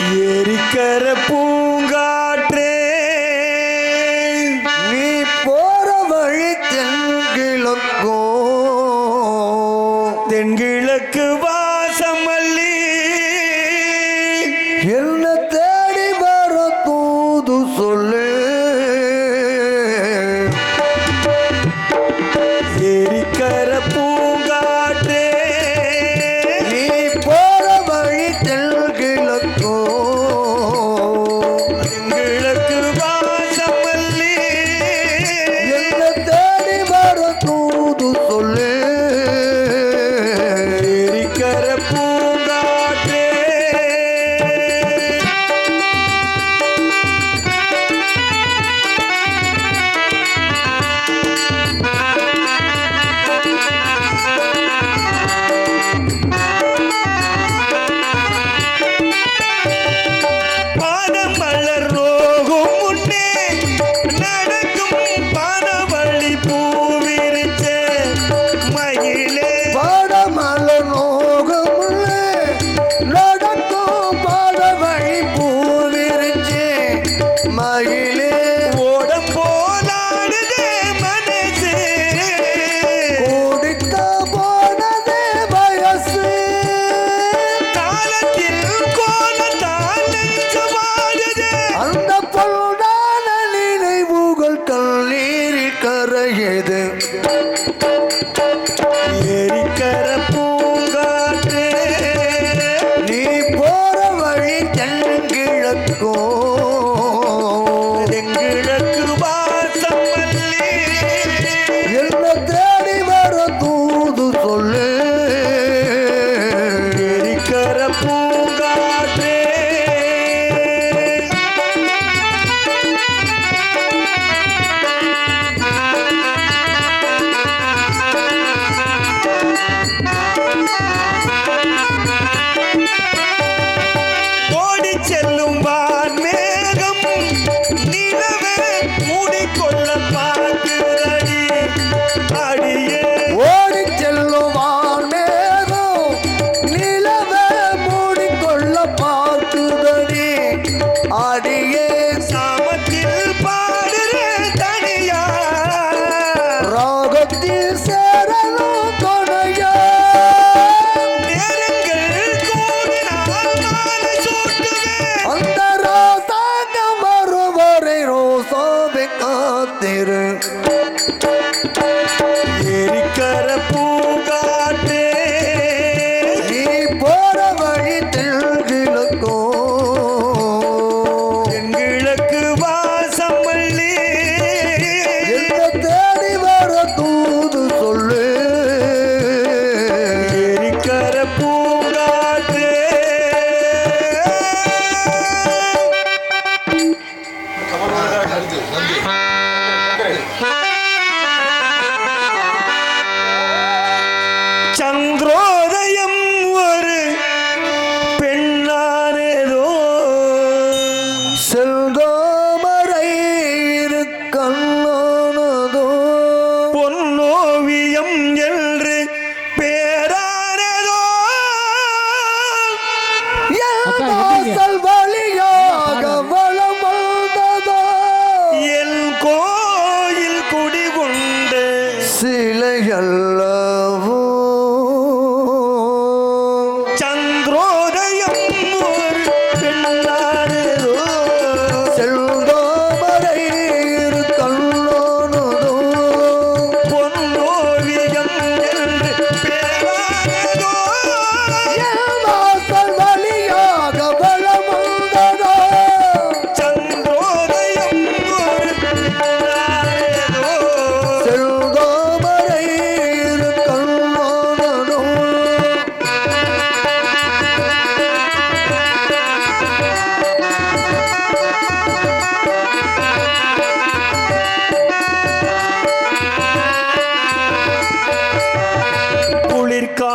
எரிக்கர பூங்காட்டு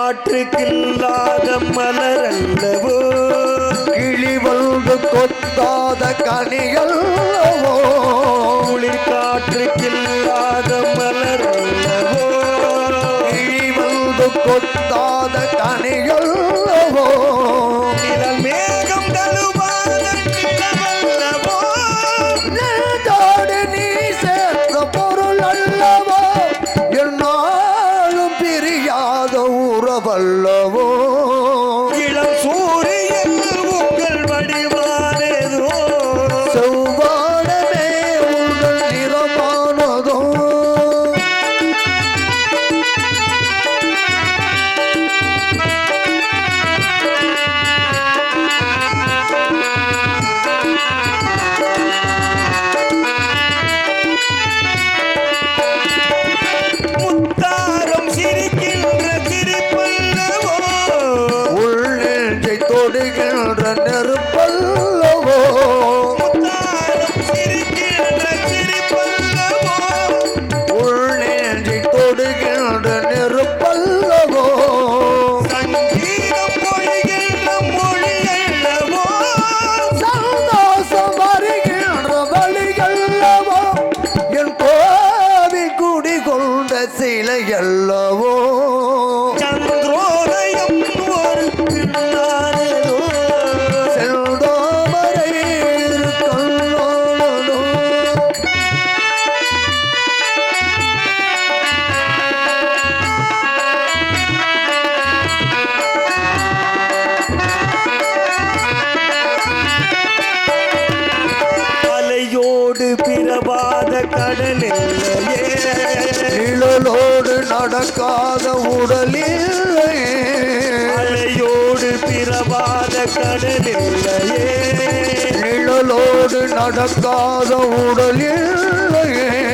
காற்றுக்கில்லாத மலரல்லவோ? கிளி வந்து கொத்தாத கனிகளவோ குளிர் காற்றுக்கில்லாத மலரல்லவோ? கிளி வந்து கொத்தாத make you look. உடலில்லை. அலையோடு பிறவாத கடலில்லையே. நிழலோடு நடக்காத உடலில்லையே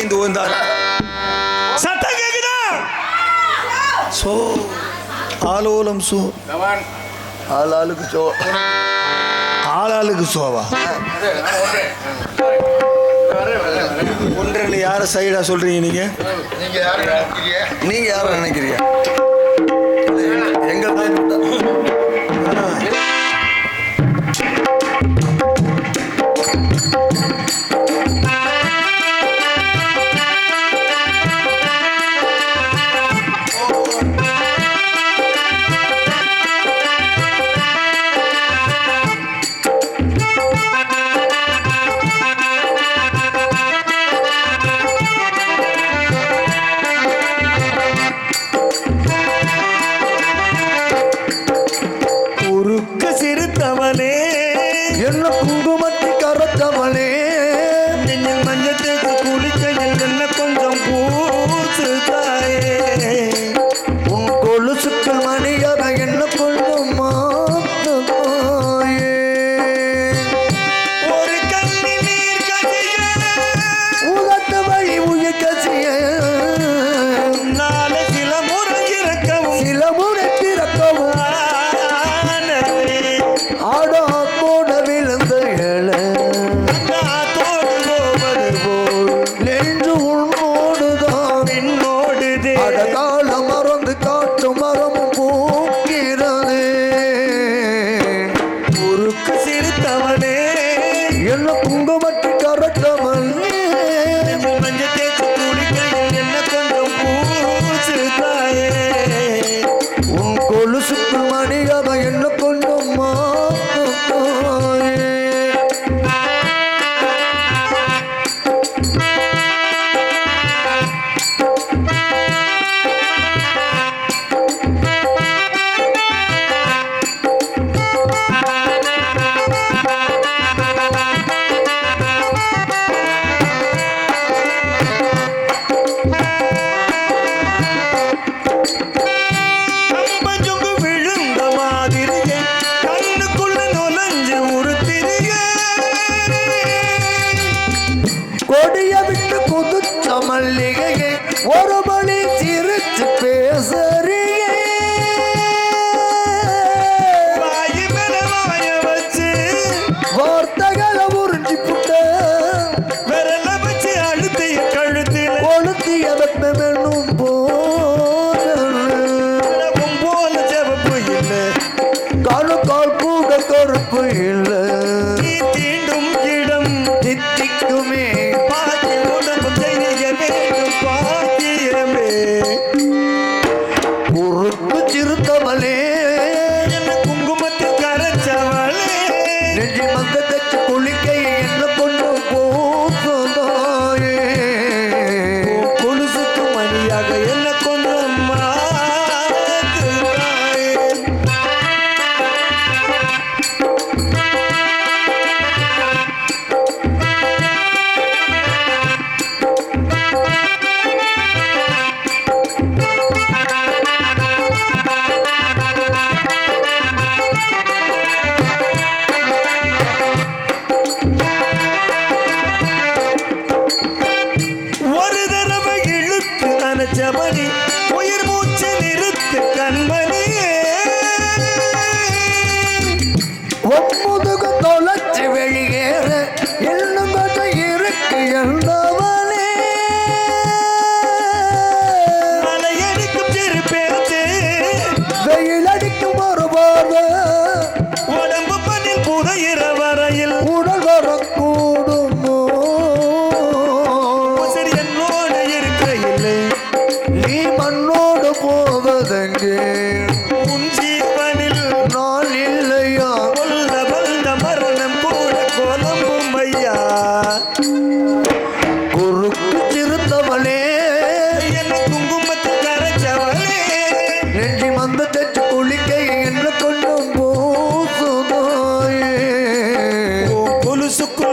ஓய்ந்து ஓய்ந்தார் சத்தம் கேக்குதா? சோ ஆலோலம் சோ. ஆளாளுக்கு சோ. ஆளாளுக்கு சோவா? ஒன்றில் யாரை சைடாக சொல்கிறீங்க நீங்க? நீங்கள் யாரை நினைக்கிறீங்க? நீங்கள் யாரை நினைக்கிறீங்க?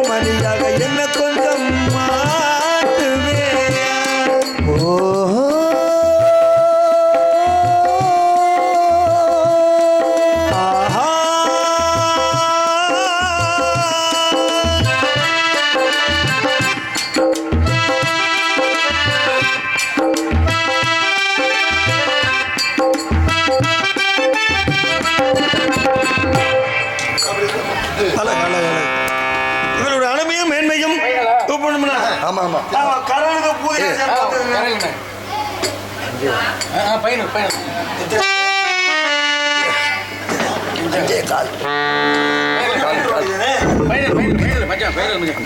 மரியாக என்ன கொஞ்சம் அஞ்சே கால். கால் கால். பயிர் பயிர் பயிர் மச்சான் பயிர் மச்சான்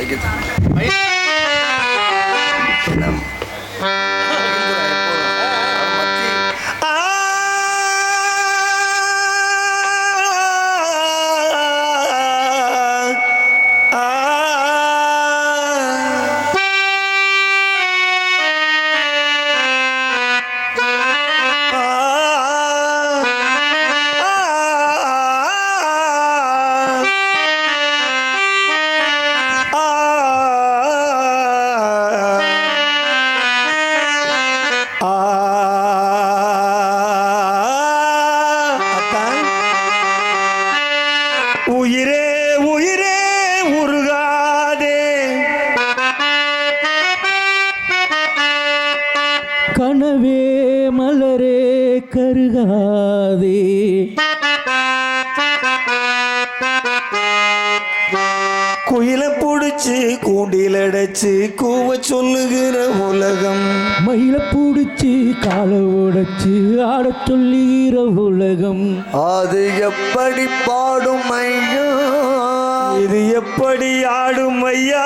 இது எப்படி ஆடும் ஐயா?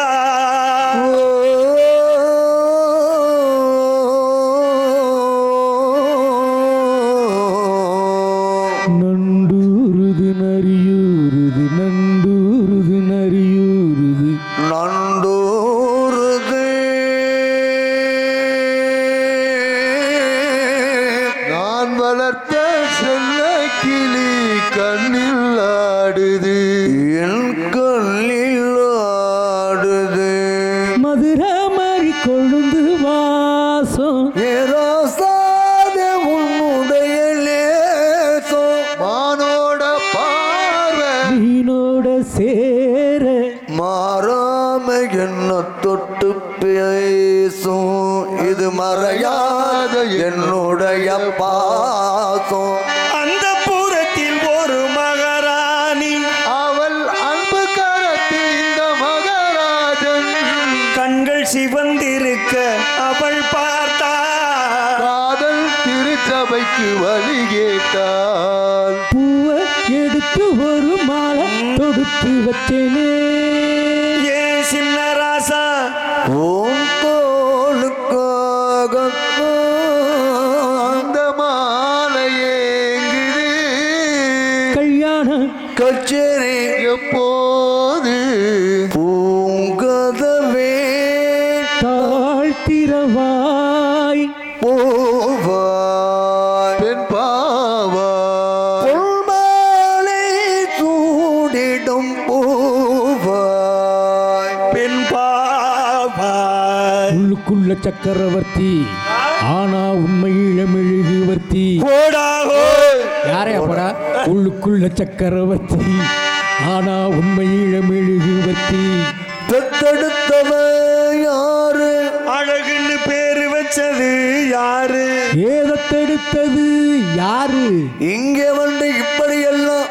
kaçı ஈழமெழுகுவத்தி தத்தெடுத்தவ யாரு? அழகுன்னு பேரு வச்சது யாரு? ஏதத்தெடுத்தது யாரு? இங்கே வந்து இப்படியெல்லாம்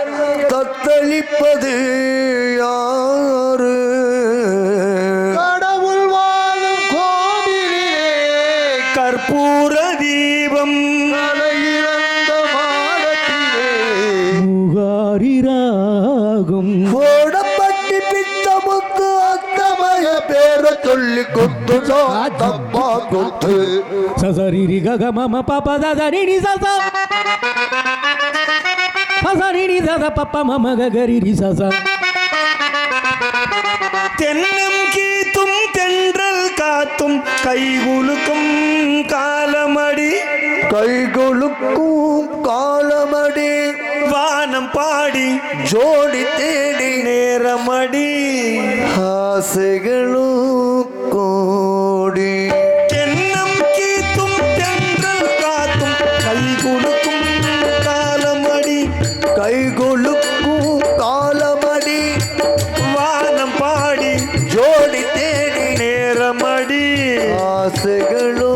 தத்தளிப்பது யார்? సరి రి గగ మమ పప దరి రి సస సరి రి దద పప మమ గరి రి సస தென்னம் கீத்தும் தென்றல் காத்தும் கைகுலுக்கும் காலமடி. கைகுலுக்கும் காலமடி. வானம் பாடி ஜோடி தேடி நேரமடி. ஆசைகளும் ಆಸೆಗಳು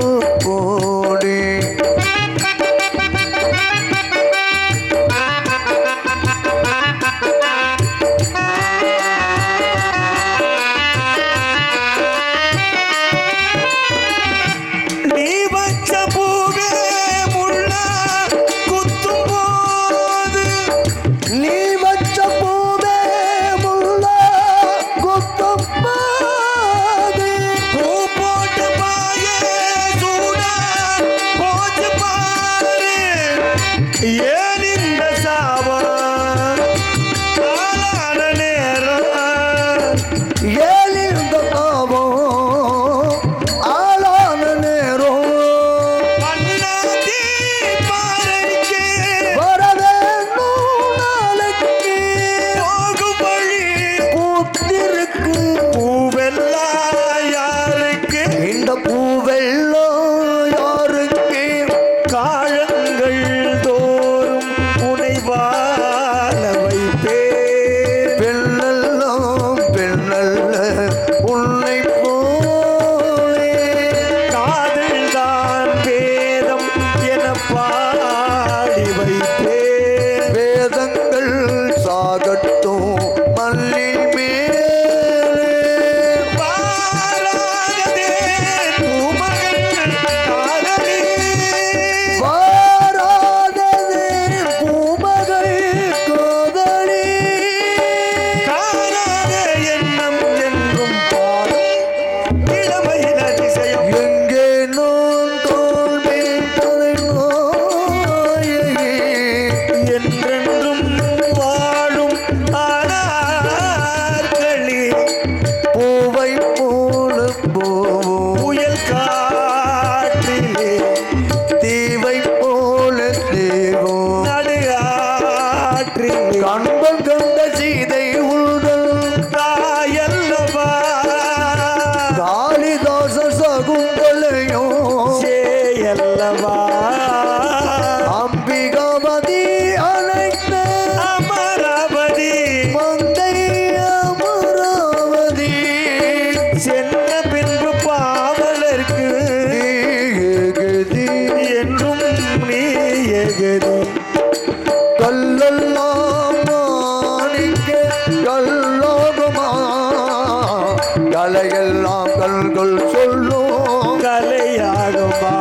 கலையெல்லாம் கண்கள் சொல்லும். கலையாகுமா?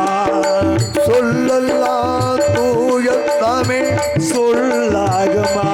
சொல்லலாம் தூய தமிழ். சொல்லாகுமா?